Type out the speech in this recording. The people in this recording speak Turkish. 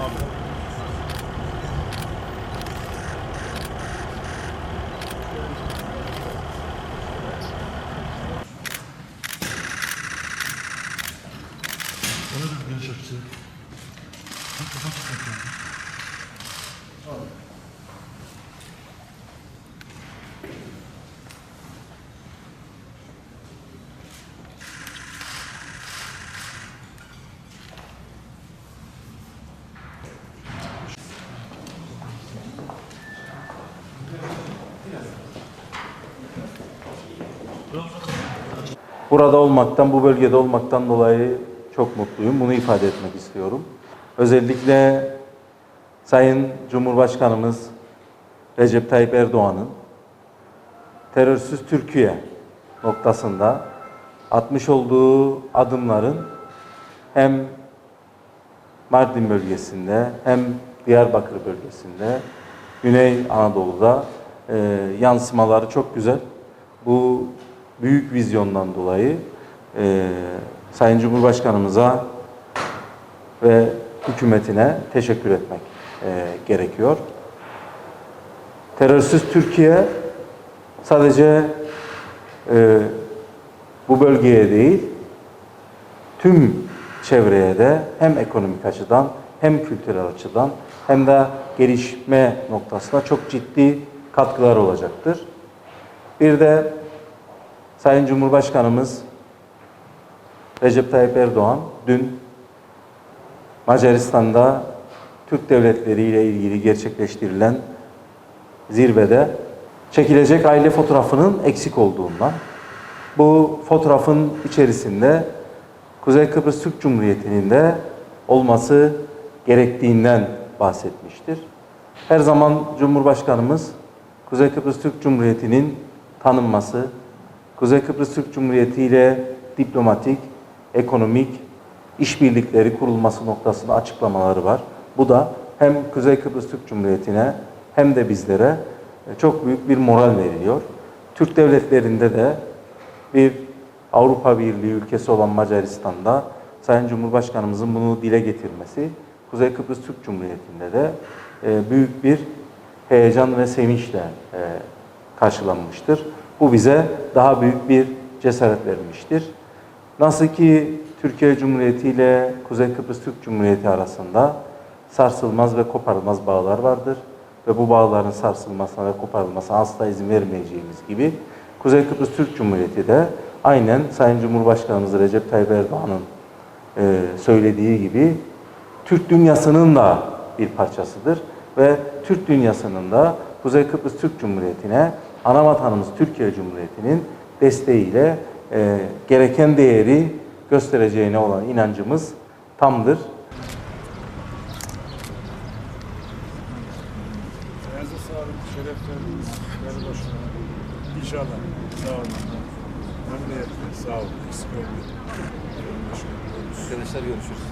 Ona da genç açısı. Bak kapat kapat. Burada olmaktan, bu bölgede olmaktan dolayı çok mutluyum. Bunu ifade etmek istiyorum. Özellikle Sayın Cumhurbaşkanımız Recep Tayyip Erdoğan'ın terörsüz Türkiye noktasında atmış olduğu adımların hem Mardin bölgesinde hem Diyarbakır bölgesinde Güney Anadolu'da e, yansımaları çok güzel. Bu büyük vizyondan dolayı e, Sayın Cumhurbaşkanımıza ve hükümetine teşekkür etmek e, gerekiyor. Terörsüz Türkiye sadece e, bu bölgeye değil, tüm çevreye de hem ekonomik açıdan hem kültürel açıdan hem de gelişme noktasında çok ciddi katkılar olacaktır. Bir de Sayın Cumhurbaşkanımız Recep Tayyip Erdoğan dün Macaristan'da Türk devletleri ile ilgili gerçekleştirilen zirvede çekilecek aile fotoğrafının eksik olduğundan bu fotoğrafın içerisinde Kuzey Kıbrıs Türk Cumhuriyeti'nin de olması gerektiğinden bahsetmiştir. Her zaman Cumhurbaşkanımız Kuzey Kıbrıs Türk Cumhuriyeti'nin tanınması, Kuzey Kıbrıs Türk Cumhuriyeti ile diplomatik, ekonomik işbirlikleri kurulması noktasında açıklamaları var. Bu da hem Kuzey Kıbrıs Türk Cumhuriyeti'ne hem de bizlere çok büyük bir moral veriyor. Türk devletlerinde de bir Avrupa Birliği ülkesi olan Macaristan'da Sayın Cumhurbaşkanımızın bunu dile getirmesi Kuzey Kıbrıs Türk Cumhuriyeti'nde de e, büyük bir heyecan ve sevinçle e, karşılanmıştır. Bu bize daha büyük bir cesaret vermiştir. Nasıl ki Türkiye Cumhuriyeti ile Kuzey Kıbrıs Türk Cumhuriyeti arasında sarsılmaz ve koparılmaz bağlar vardır ve bu bağların sarsılmasına ve koparılmasına asla izin vermeyeceğimiz gibi Kuzey Kıbrıs Türk Cumhuriyeti de aynen Sayın Cumhurbaşkanımız Recep Tayyip Erdoğan'ın e, söylediği gibi Türk dünyasının da bir parçasıdır ve Türk dünyasının da Kuzey Kıbrıs Türk Cumhuriyeti'ne ana vatanımız Türkiye Cumhuriyeti'nin desteğiyle e, gereken değeri göstereceğine olan inancımız tamdır. Ayağınıza sağlık, şeref verdiniz. Değerli başkanım. İnşallah. Sağ olun. Memnuniyetle. Sağ olun. Eksik olmayın. Arkadaşlar görüşürüz.